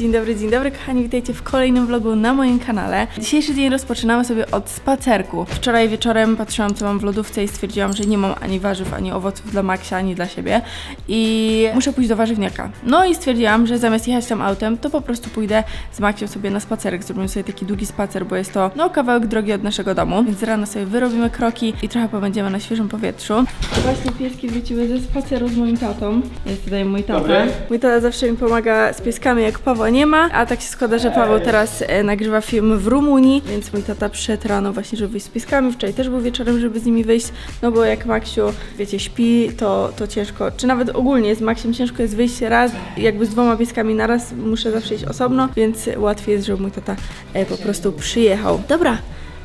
Dzień dobry, dzień dobry kochani, witajcie w kolejnym vlogu na moim kanale. Dzisiejszy dzień rozpoczynamy sobie od spacerku. Wczoraj wieczorem patrzyłam co mam w lodówce i stwierdziłam, że nie mam ani warzyw, ani owoców dla Maxia, ani dla siebie i muszę pójść do warzywniaka. No i stwierdziłam, że zamiast jechać tam autem, to po prostu pójdę z Maxią sobie na spacerek. Zrobimy sobie taki długi spacer, bo jest to no kawałek drogi od naszego domu, więc rano sobie wyrobimy kroki i trochę pobędziemy na świeżym powietrzu. Właśnie pieski wróciły ze spaceru z moim tatą. Jest tutaj mój tata. Dobry. Mój tata zawsze mi pomaga z pieskami, jak Nie ma, a tak się składa, że Paweł teraz e, nagrywa film w Rumunii, więc mój tata przyszedł rano właśnie, żeby wyjść z pieskami. Wczoraj też był wieczorem, żeby z nimi wyjść, no bo jak Maksiu, wiecie, śpi, to, to ciężko, czy nawet ogólnie z Maksiem ciężko jest wyjść raz, jakby z dwoma pieskami naraz, muszę zawsze iść osobno, więc łatwiej jest, żeby mój tata e, po prostu przyjechał. Dobra,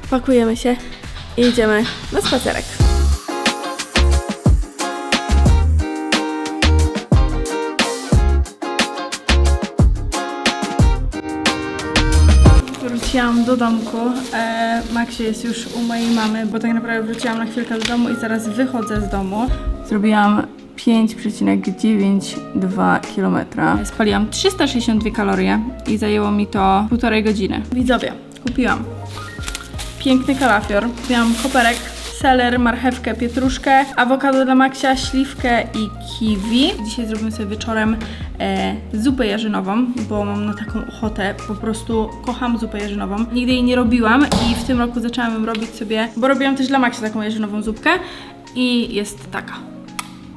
pakujemy się i idziemy na spacerek. Do domku. E, jest już u mojej mamy, bo tak naprawdę wróciłam na chwilkę do domu i zaraz wychodzę z domu. Zrobiłam 5,92 km. Spaliłam 362 kalorie i zajęło mi to półtorej godziny. Widzowie, kupiłam piękny kalafior. Kupiłam koperek, seler, marchewkę, pietruszkę, awokado dla Maxia, śliwkę i kiwi. Dzisiaj zrobimy sobie wieczorem e, zupę jarzynową, bo mam na taką ochotę. Po prostu kocham zupę jarzynową. Nigdy jej nie robiłam i w tym roku zaczęłam ją robić sobie, bo robiłam też dla Maxia taką jarzynową zupkę i jest taka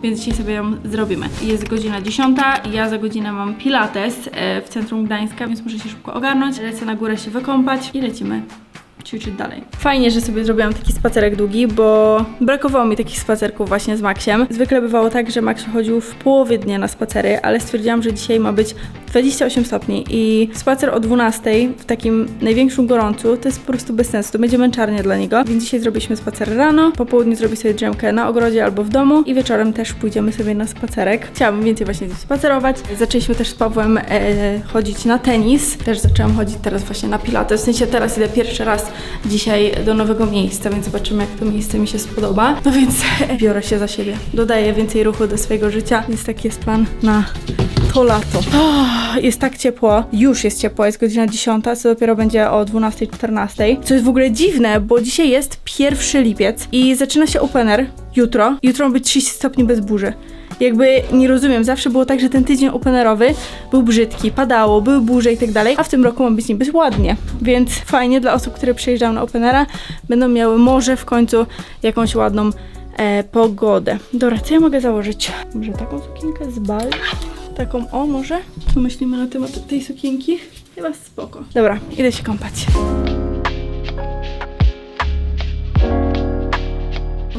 więc dzisiaj sobie ją zrobimy. Jest godzina 10, ja za godzinę mam pilates e, w centrum Gdańska, więc muszę się szybko ogarnąć. Lecę na górę się wykąpać i lecimy ćwiczyć dalej. Fajnie, że sobie zrobiłam taki spacerek długi, bo brakowało mi takich spacerków właśnie z Maxiem. Zwykle bywało tak, że Max chodził w połowie dnia na spacery, ale stwierdziłam, że dzisiaj ma być 28 stopni i spacer o 12 w takim największym gorącu to jest po prostu bez sensu, to będzie męczarnia dla niego, więc dzisiaj zrobiliśmy spacer rano, po południu zrobię sobie drzemkę na ogrodzie albo w domu i wieczorem też pójdziemy sobie na spacerek. Chciałabym więcej właśnie spacerować. Zaczęliśmy też z Pawłem e, chodzić na tenis, też zaczęłam chodzić teraz właśnie na pilates, w sensie teraz idę pierwszy raz dzisiaj do nowego miejsca, więc zobaczymy jak to miejsce mi się spodoba. No więc biorę się za siebie, dodaję więcej ruchu do swojego życia, więc taki jest plan na to lato. Oh, jest tak ciepło, już jest ciepło, jest godzina 10, co dopiero będzie o 12.14. Co jest w ogóle dziwne, bo dzisiaj jest 1 lipiec i zaczyna się open air jutro. Jutro ma być 30 stopni bez burzy. Jakby nie rozumiem, zawsze było tak, że ten tydzień openerowy był brzydki, padało, były burze i tak dalej, a w tym roku ma być niby ładnie. Więc fajnie dla osób, które przyjeżdżają na openera, będą miały może w końcu jakąś ładną e, pogodę. Dobra, co ja mogę założyć? Może taką sukienkę z bal? Taką, o może? Co myślimy na temat tej sukienki? Chyba spoko. Dobra, idę się kąpać.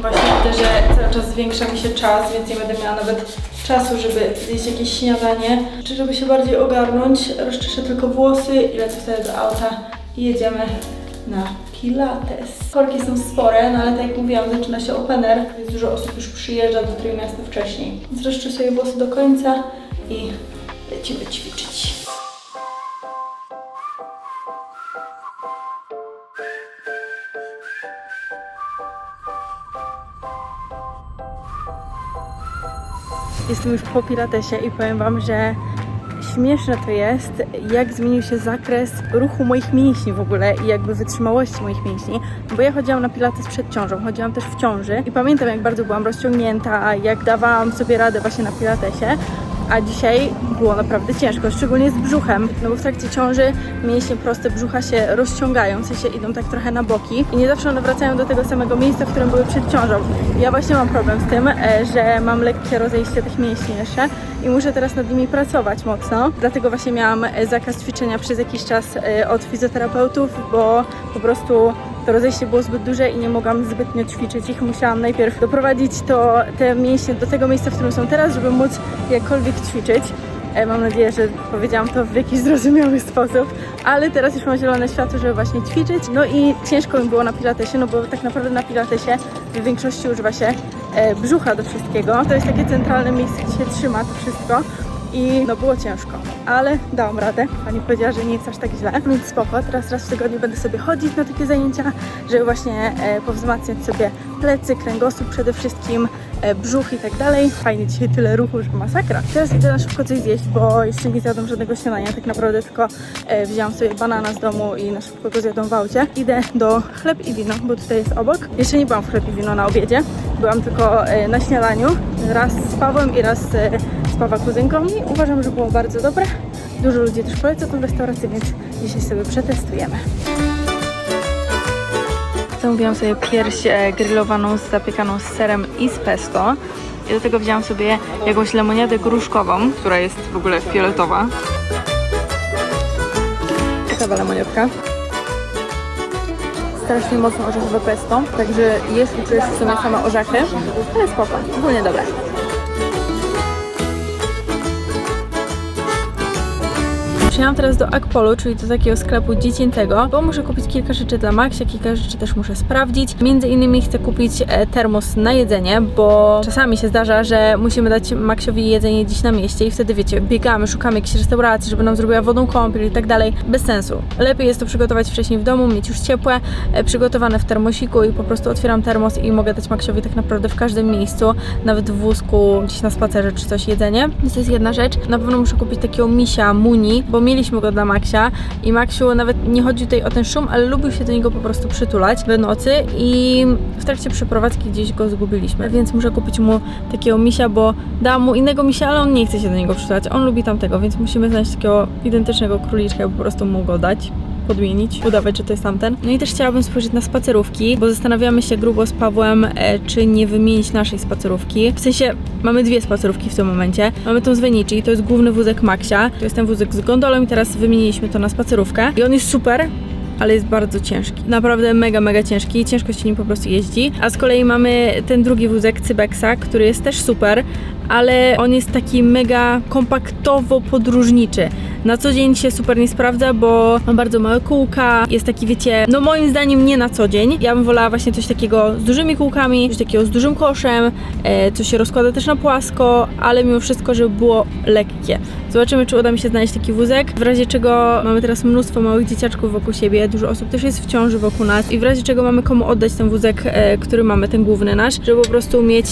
Właśnie widzę, że cały czas zwiększa mi się czas, więc nie będę miała nawet czasu, żeby zjeść jakieś śniadanie. Czy żeby się bardziej ogarnąć, rozczeszę tylko włosy i lecę wtedy do auta i jedziemy na pilates. Korki są spore, no ale tak jak mówiłam, zaczyna się open air, więc dużo osób już przyjeżdża do Trójmiasta wcześniej. Więc rozczesuję włosy do końca i lecimy ćwiczyć. Jestem już po pilatesie i powiem Wam, że śmieszne to jest, jak zmienił się zakres ruchu moich mięśni w ogóle i jakby wytrzymałości moich mięśni. Bo ja chodziłam na pilates przed ciążą, chodziłam też w ciąży i pamiętam jak bardzo byłam rozciągnięta, jak dawałam sobie radę właśnie na pilatesie. A dzisiaj było naprawdę ciężko, szczególnie z brzuchem, no bo w trakcie ciąży mięśnie proste brzucha się rozciągają, w sensie idą tak trochę na boki i nie zawsze one wracają do tego samego miejsca, w którym były przed ciążą. Ja właśnie mam problem z tym, e, że mam lekkie rozejście tych mięśni jeszcze i muszę teraz nad nimi pracować mocno. Dlatego właśnie miałam zakaz ćwiczenia przez jakiś czas e, od fizjoterapeutów, bo po prostu to rozejście było zbyt duże i nie mogłam zbytnio ćwiczyć ich. Musiałam najpierw doprowadzić to, te mięśnie do tego miejsca, w którym są teraz, żeby móc jakkolwiek ćwiczyć. E, Mam nadzieję, że powiedziałam to w jakiś zrozumiały sposób, ale teraz już mam zielone światło, żeby właśnie ćwiczyć. No i ciężko mi było na pilatesie, no bo tak naprawdę na pilatesie w większości używa się e, brzucha do wszystkiego. To jest takie centralne miejsce, gdzie się trzyma to wszystko. I no było ciężko, ale dałam radę. Pani powiedziała, że nie jest aż tak źle, więc spoko. Teraz raz w tygodniu będę sobie chodzić na takie zajęcia, żeby właśnie e, powzmacniać sobie plecy, kręgosłup przede wszystkim, e, brzuch i tak dalej. Fajnie dzisiaj tyle ruchu, że masakra. Teraz idę na szybko coś zjeść, bo jeszcze nie zjadłam żadnego śniadania, tak naprawdę tylko e, sobie banana z domu i na szybko go zjadłam w aucie. Idę do chleb i wino, bo tutaj jest obok. Jeszcze nie byłam w chleb i wino na obiedzie, byłam tylko e, na śniadaniu, raz z Pawłem i raz e, Pawła kuzynką i uważam, że było bardzo dobre. Dużo ludzi też poleca tą restaurację, więc dzisiaj sobie przetestujemy. Zamówiłam sobie pierś e, grillowaną z zapiekaną z serem i z pesto. I do tego wzięłam sobie jakąś lemoniadę gruszkową, która jest w ogóle fioletowa. Ciekawa lemoniadka. Strasznie mocno orzechowe pesto, także jest i czujesz w sumie same orzechy, ale spoko, ogólnie dobre. Przyjechałam teraz do Akpolu, czyli do takiego sklepu dziecięcego, bo muszę kupić kilka rzeczy dla Maxia, kilka rzeczy też muszę sprawdzić. Między innymi chcę kupić e, termos na jedzenie, bo czasami się zdarza, że musimy dać Maxiowi jedzenie gdzieś na mieście i wtedy wiecie, biegamy, szukamy jakiejś restauracji, żeby nam zrobiła wodą kąpiel i tak dalej. Bez sensu. Lepiej jest to przygotować wcześniej w domu, mieć już ciepłe, e, przygotowane w termosiku i po prostu otwieram termos i mogę dać Maxiowi tak naprawdę w każdym miejscu, nawet w wózku, gdzieś na spacerze czy coś jedzenie. Więc to jest jedna rzecz. Na pewno muszę kupić takiego misia Muni, bo mieliśmy go dla Maxia i Maxiu nawet nie chodzi tutaj o ten szum, ale lubił się do niego po prostu przytulać w nocy i w trakcie przeprowadzki gdzieś go zgubiliśmy, więc muszę kupić mu takiego misia, bo dałam mu innego misia, ale on nie chce się do niego przytulać, on lubi tamtego, więc musimy znaleźć takiego identycznego króliczka i po prostu mu go dać podmienić, udawać, że to jest tamten. No i też chciałabym spojrzeć na spacerówki, bo zastanawiamy się grubo z Pawłem, e, czy nie wymienić naszej spacerówki. W sensie mamy dwie spacerówki w tym momencie. Mamy tą z Venici, to jest główny wózek Maxia. To jest ten wózek z gondolą i teraz wymieniliśmy to na spacerówkę. I on jest super, ale jest bardzo ciężki. Naprawdę mega, mega ciężki. Ciężko się nim po prostu jeździ. A z kolei mamy ten drugi wózek Cybexa, który jest też super, ale on jest taki mega kompaktowo podróżniczy. Na co dzień się super nie sprawdza, bo ma bardzo małe kółka. Jest taki, wiecie, no moim zdaniem nie na co dzień. Ja bym wolała właśnie coś takiego z dużymi kółkami, coś takiego z dużym koszem, e, co się rozkłada też na płasko, ale mimo wszystko, żeby było lekkie. Zobaczymy, czy uda mi się znaleźć taki wózek. W razie czego mamy teraz mnóstwo małych dzieciaczków wokół siebie, dużo osób też jest w ciąży wokół nas i w razie czego mamy komu oddać ten wózek, e, który mamy, ten główny nasz, żeby po prostu mieć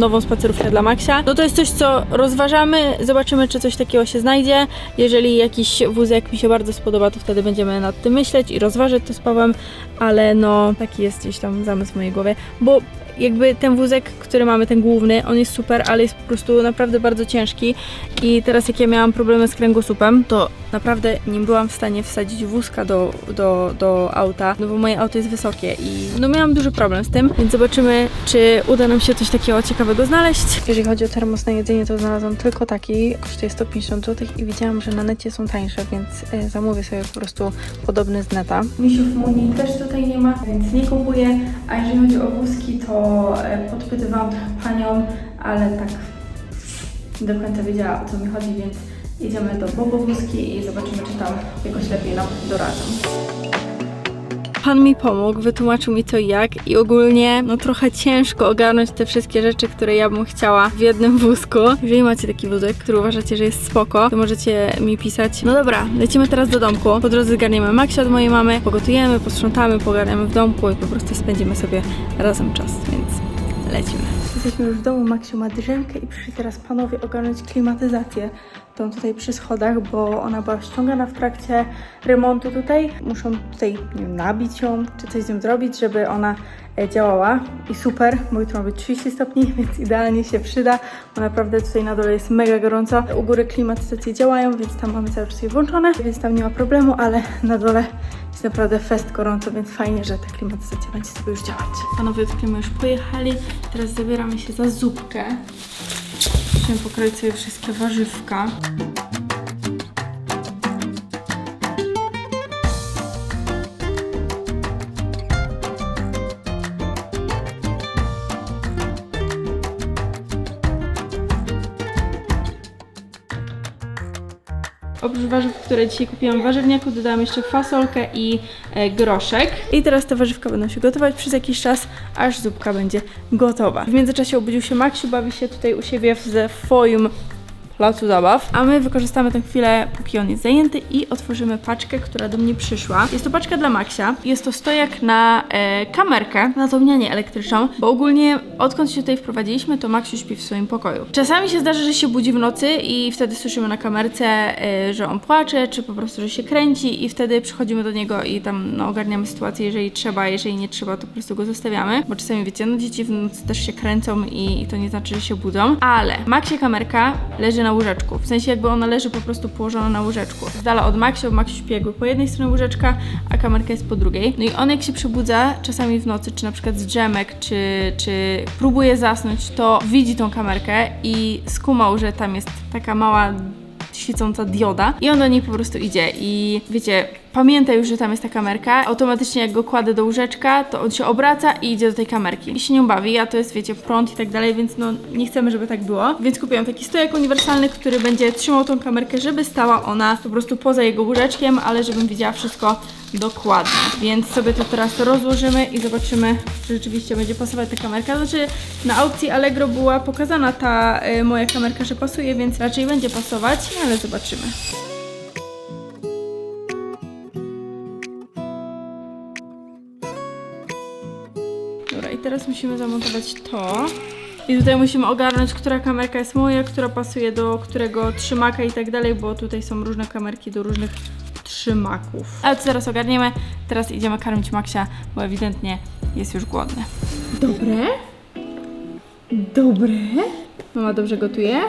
nową spacerówkę dla Maxia. No to jest coś, co rozważamy, zobaczymy, czy coś takiego się znajdzie. Jeżeli jakiś wózek mi się bardzo spodoba, to wtedy będziemy nad tym myśleć i rozważyć to z Pawłem, ale no taki jest gdzieś tam zamysł w mojej głowie, bo jakby ten wózek, który mamy, ten główny, on jest super, ale jest po prostu naprawdę bardzo ciężki i teraz jak ja miałam problemy z kręgosłupem, to naprawdę nie byłam w stanie wsadzić wózka do, do, do auta, no bo moje auto jest wysokie i no miałam duży problem z tym, więc zobaczymy, czy uda nam się coś takiego ciekawego znaleźć. Jeżeli chodzi o termos na jedzenie, to znalazłam tylko taki, kosztuje 150 zł i widziałam, że na necie są tańsze, więc e, zamówię sobie po prostu podobny z neta. Misiów Muni też tutaj nie ma, więc nie kupuję, a jeżeli chodzi o wózki, to e, podpytywałam trochę panią, ale tak nie do końca wiedziała o co mi chodzi, więc idziemy do Bobo Wózki i zobaczymy, czy tam jakoś lepiej nam doradzą. Pan mi pomógł, wytłumaczył mi i jak i ogólnie no trochę ciężko ogarnąć te wszystkie rzeczy, które ja bym chciała w jednym wózku. Jeżeli macie taki wózek, który uważacie, że jest spoko, to możecie mi pisać. No dobra, lecimy teraz do domku. Po drodze zgarniemy Maxia od mojej mamy, pogotujemy, posprzątamy, pogarniamy w domku i po prostu spędzimy sobie razem czas, więc lecimy. Jesteśmy już w domu, Maksiu ma drzemkę i przyszli teraz panowie ogarnąć klimatyzację tą tutaj przy schodach, bo ona była ściągana w trakcie remontu tutaj. Muszą tutaj nie wiem, nabić ją, czy coś z nią zrobić, żeby ona e, działała i super, bo jutro ma być 30 stopni, więc idealnie się przyda, bo naprawdę tutaj na dole jest mega gorąco. U góry klimatyzacje działają, więc tam mamy cały czas je włączone, więc tam nie ma problemu, ale na dole jest naprawdę fest gorąco, więc fajnie, że ta klimatyzacja będzie sobie już działać. Panowie od klimy już pojechali, teraz zabieramy się za zupkę. Musimy pokroić sobie wszystkie warzywka. Oprócz warzyw, które dzisiaj kupiłam w warzywniaku, dodałam jeszcze fasolkę i e, groszek. I teraz te warzywka będą się gotować przez jakiś czas, aż zupka będzie gotowa. W międzyczasie obudził się Maksiu, bawi się tutaj u siebie w- swoim placu zabaw. A my wykorzystamy tę chwilę, póki on jest zajęty i otworzymy paczkę, która do mnie przyszła. Jest to paczka dla Maxia. Jest to stojak na e, kamerkę, na domnianie elektryczną, bo ogólnie odkąd się tutaj wprowadziliśmy, to Maxiu śpi w swoim pokoju. Czasami się zdarza, że się budzi w nocy i wtedy słyszymy na kamerce, e, że on płacze, czy po prostu, że się kręci i wtedy przychodzimy do niego i tam no, ogarniamy sytuację, jeżeli trzeba, jeżeli nie trzeba, to po prostu go zostawiamy, bo czasami wiecie, no dzieci w nocy też się kręcą i, i to nie znaczy, że się budzą, ale Maxie kamerka leży na łóżeczku, w sensie jakby ona leży po prostu położona na łóżeczku. Z dala od Maxia, bo Max śpi jakby po jednej stronie łóżeczka, a kamerka jest po drugiej. No i on jak się przebudza czasami w nocy, czy na przykład z drzemek, czy, czy próbuje zasnąć, to widzi tą kamerkę i skumał, że tam jest taka mała świecąca dioda i on do niej po prostu idzie i wiecie, pamięta już, że tam jest ta kamerka, automatycznie jak go kładę do łóżeczka, to on się obraca i idzie do tej kamerki. I się nią bawi, a to jest wiecie, prąd i tak dalej, więc no nie chcemy, żeby tak było, więc kupiłam taki stojak uniwersalny, który będzie trzymał tą kamerkę, żeby stała ona po prostu poza jego łóżeczkiem, ale żebym widziała wszystko dokładnie, więc sobie to teraz rozłożymy i zobaczymy, czy rzeczywiście będzie pasować ta kamerka, znaczy na aukcji Allegro była pokazana ta y, moja kamerka, że pasuje, więc raczej będzie pasować, no ale zobaczymy. Dobra, i teraz musimy zamontować to. I tutaj musimy ogarnąć, która kamerka jest moja, która pasuje do którego trzymaka i tak dalej, bo tutaj są różne kamerki do różnych trzymaków. Ale to zaraz ogarniemy. Teraz idziemy karmić Maxia, bo ewidentnie jest już głodny. Dobre? Dobre? Mama dobrze gotuje?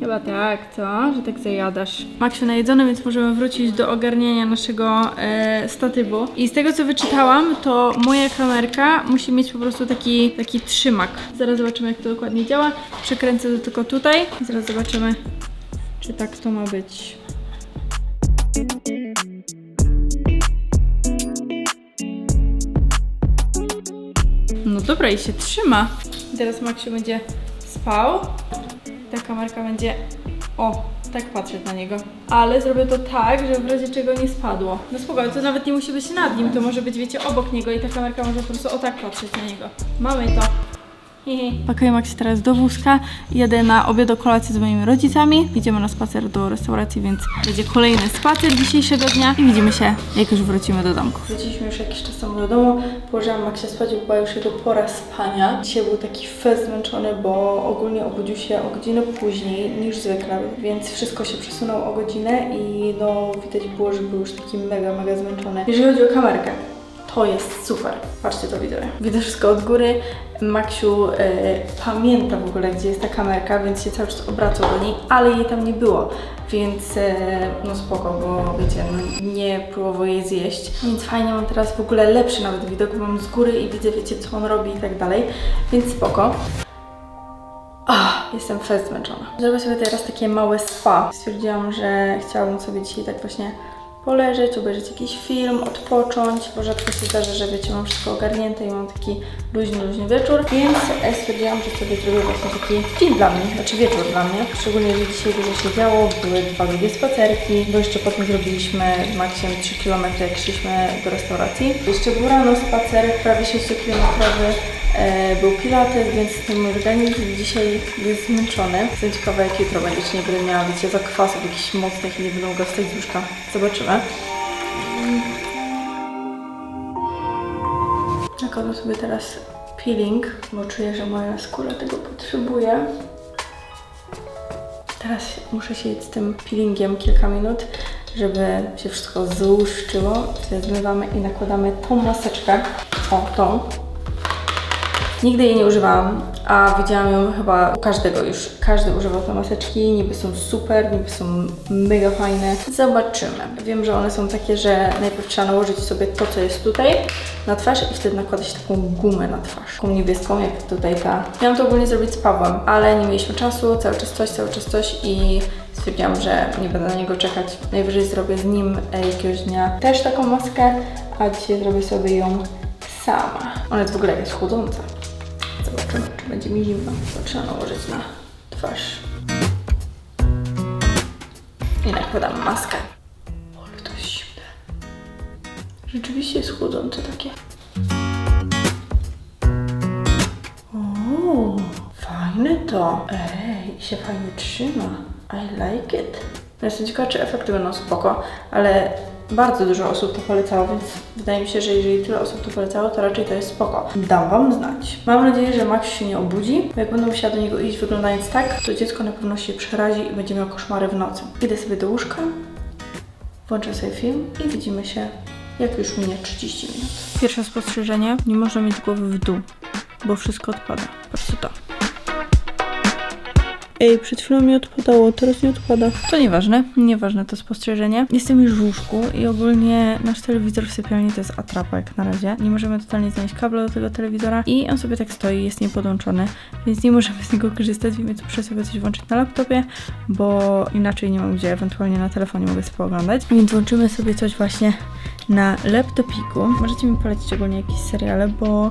Chyba tak, co? Że tak zajadasz. Maksiu najedzony, więc możemy wrócić do ogarniania naszego e. I z tego co wyczytałam, to moja kamerka musi mieć po prostu taki, taki trzymak. Zaraz zobaczymy jak to dokładnie działa. Przykręcę to tylko tutaj. Zaraz zobaczymy, czy tak to ma być. No dobra, i się trzyma. Teraz Maksiu będzie spał. Ta kamerka będzie. O, tak patrzeć na niego. Ale zrobię to tak, żeby w razie czego nie spadło. No spokojnie, to nawet nie musi być nad nim, to może być, wiecie, obok niego i ta kamerka może po prostu o tak patrzeć na niego. Mamy to. Pakuję Maxi teraz do wózka. Jadę na obiad o kolację z moimi rodzicami. Idziemy na spacer do restauracji, więc będzie kolejny spacer dzisiejszego dnia i widzimy się, jak już wrócimy do domku. Wróciliśmy już jakiś czas temu do domu. Położyłam Maxia spać, bo była już jego pora spania. Dzisiaj był taki fest zmęczony, bo ogólnie obudził się o godzinę później niż zwykle, więc wszystko się przesunęło o godzinę i no widać było, że był już taki mega, mega zmęczony. Jeżeli chodzi o kamerkę, to jest super. Patrzcie to widzowie. Widzę wszystko od góry. Maksiu e, pamięta w ogóle, gdzie jest ta kamerka, więc się cały czas obracał do niej, ale jej tam nie było. Więc e, no spoko, bo wiecie, no, nie próbował jej zjeść. Więc fajnie mam teraz w ogóle lepszy nawet widok, bo mam z góry i widzę, wiecie, co on robi i tak dalej. Więc spoko. Ach, jestem fest zmęczona. Zrobię sobie teraz takie małe spa. Stwierdziłam, że chciałabym sobie dzisiaj tak właśnie poleżeć, obejrzeć jakiś film, odpocząć, bo rzadko się zdarza, że wiecie, mam wszystko ogarnięte i mam taki luźny, luźny wieczór, więc stwierdziłam, że sobie zrobię właśnie taki film dla mnie, znaczy wieczór dla mnie, szczególnie, że dzisiaj dużo się działo, były dwa długie spacerki, bo jeszcze potem zrobiliśmy z Maxiem 3 km, jak szliśmy do restauracji. Jeszcze był rano spacer, prawie 6 km, był pilates, więc ten organizm dzisiaj jest zmęczony. Jestem ciekawa, jak jutro będzie, czy nie będę miała, wiecie, zakwasów jakichś mocnych i nie będą go wstać z łóżka. Zobaczymy. Nakładam sobie teraz peeling, bo czuję, że moja skóra tego potrzebuje. Teraz muszę siedzieć z tym peelingiem kilka minut, żeby się wszystko złuszczyło. Zmywamy i nakładamy tą maseczkę. O, tą. Nigdy jej nie używałam, a widziałam ją chyba u każdego już. Każdy używał te maseczki, niby są super, niby są mega fajne. Zobaczymy. Wiem, że one są takie, że najpierw trzeba nałożyć sobie to, co jest tutaj na twarz i wtedy nakładać taką gumę na twarz. Taką niebieską, jak tutaj ta. Miałam to ogólnie zrobić z Pawłem, ale nie mieliśmy czasu, cały czas coś, cały czas coś i stwierdziłam, że nie będę na niego czekać. Najwyżej zrobię z nim e, jakiegoś dnia też taką maskę, a dzisiaj zrobię sobie ją sama. Ona jest w ogóle jakaś chudząca. Zobaczymy, czy będzie mi zimno. To trzeba nałożyć na twarz. I nakładam maskę. Ale to jest zimne. Rzeczywiście jest chudzące takie. O, fajne to. Ej, się fajnie trzyma. I like it. No jestem ciekawa, czy efekty będą spoko, ale bardzo dużo osób to polecało, więc wydaje mi się, że jeżeli tyle osób to polecało, to raczej to jest spoko. Dam Wam znać. Mam nadzieję, że Max się nie obudzi, bo jak będę musiała do niego iść wyglądając tak, to dziecko na pewno się przerazi i będzie miał koszmary w nocy. Idę sobie do łóżka, włączę sobie film i widzimy się, jak już minie 30 minut. Pierwsze spostrzeżenie, nie można mieć głowy w dół, bo wszystko odpada. Patrzcie to. Ej, przed chwilą mi odpadało, teraz nie odpada. To nieważne, nieważne to spostrzeżenie. Jestem już w łóżku i ogólnie nasz telewizor w sypialni to jest atrapa jak na razie. Nie możemy totalnie znaleźć kabla do tego telewizora i on sobie tak stoi, jest niepodłączony, więc nie możemy z niego korzystać, więc muszę sobie coś włączyć na laptopie, bo inaczej nie mam gdzie, ewentualnie na telefonie mogę sobie pooglądać. Więc włączymy sobie coś właśnie na laptopiku. Możecie mi polecić ogólnie jakieś seriale, bo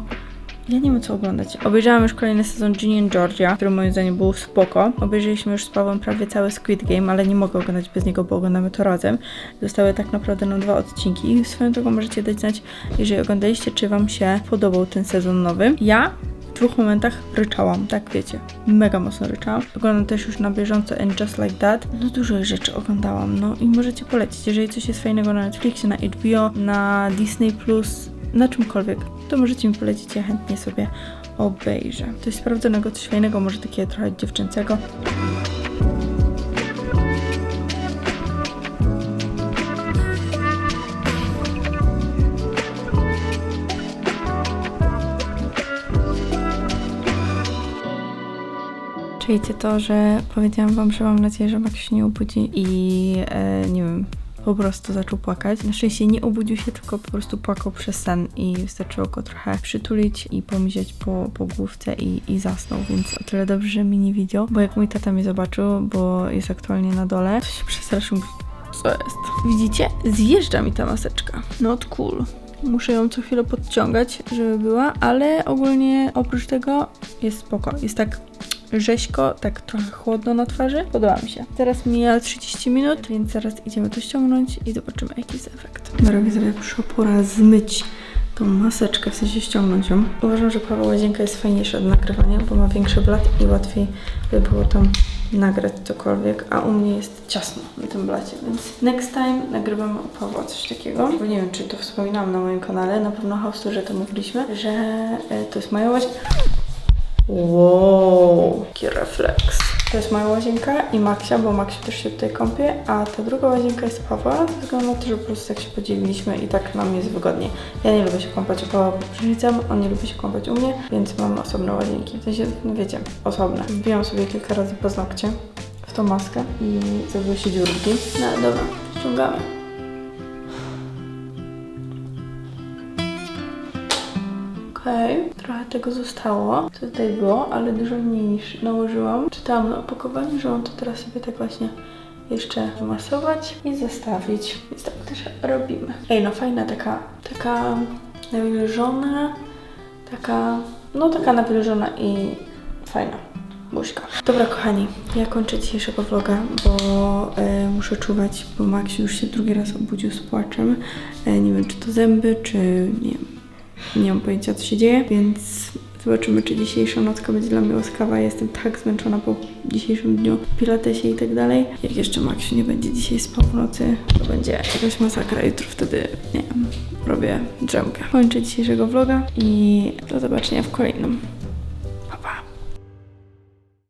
ja nie wiem co oglądać. Obejrzałam już kolejny sezon Ginny and Georgia, który moim zdaniem był spoko. Obejrzeliśmy już z Pawłem prawie cały Squid Game, ale nie mogę oglądać bez niego, bo oglądamy to razem. Zostały tak naprawdę na dwa odcinki i swoją drogą możecie dać znać, jeżeli oglądaliście, czy wam się podobał ten sezon nowy. Ja w dwóch momentach ryczałam, tak wiecie, mega mocno ryczałam. Oglądam też już na bieżąco And Just Like That. No dużo rzeczy oglądałam, no i możecie polecić, jeżeli coś jest fajnego na Netflixie, na HBO, na Disney+, na czymkolwiek, to możecie mi polecić, ja chętnie sobie obejrzę. Coś sprawdzonego, coś fajnego, może takiego trochę dziewczęcego. Czujecie to, że powiedziałam wam, że mam nadzieję, że Max się nie obudzi i e, nie wiem, po prostu zaczął płakać. Na szczęście nie obudził się, tylko po prostu płakał przez sen i wystarczyło go trochę przytulić i pomiziać po, po główce i, i zasnął, więc o tyle dobrze, że mnie nie widział, bo jak mój tata mnie zobaczył, bo jest aktualnie na dole, to się przestraszył, co jest? Widzicie? Zjeżdża mi ta maseczka. Not cool. Muszę ją co chwilę podciągać, żeby była, ale ogólnie oprócz tego jest spoko. Jest tak rzeźko, tak trochę chłodno na twarzy. Podoba mi się. Teraz mija 30 minut, więc zaraz idziemy to ściągnąć i zobaczymy jaki jest efekt. Dobra, widzowie, przyszła zmyć tą maseczkę, w sensie ściągnąć ją. Uważam, że prawa łazienka jest fajniejsza do nagrywania, bo ma większy blat i łatwiej by było tam nagrać cokolwiek, a u mnie jest ciasno na tym blacie, więc next time nagrywamy u Pawła coś takiego, bo nie wiem, czy to wspominałam na moim kanale, na pewno House że to mówiliśmy, że e, to jest moja łazienka. Wow, jaki refleks. To jest moja łazienka i Maksia, bo Maksia też się tutaj kąpie, a ta druga łazienka jest Pawła, ze względu na to, że po prostu tak się podzieliliśmy i tak nam jest wygodniej. Ja nie lubię się kąpać u Pawła pod prysznicem, on nie lubi się kąpać u mnie, więc mam osobne łazienki. W sensie, no wiecie, osobne. Wbijam sobie kilka razy paznokcie w tą maskę i zrobiły się dziurki. No dobra, ściągamy. Okej, trochę tego zostało, co tutaj było, ale dużo mniej niż nałożyłam. Czytałam na opakowaniu, że mam to teraz sobie tak właśnie jeszcze wymasować i zostawić. Więc tak też robimy. Ej, no fajna taka, taka nawilżona, taka, no taka nawilżona i fajna. Buźka. Dobra, kochani, ja kończę dzisiejszego vloga, bo e, muszę czuwać, bo Max już się drugi raz obudził z płaczem. E, nie wiem, czy to zęby, czy nie wiem, nie mam pojęcia, co się dzieje, więc zobaczymy, czy dzisiejsza nocka będzie dla mnie łaskawa. Jestem tak zmęczona po dzisiejszym dniu, pilatesie i tak dalej. Jak jeszcze Maksiu nie będzie dzisiaj spał w nocy, to będzie jakaś masakra. Jutro wtedy, nie wiem, robię drzemkę. Kończę dzisiejszego vloga i do zobaczenia w kolejnym.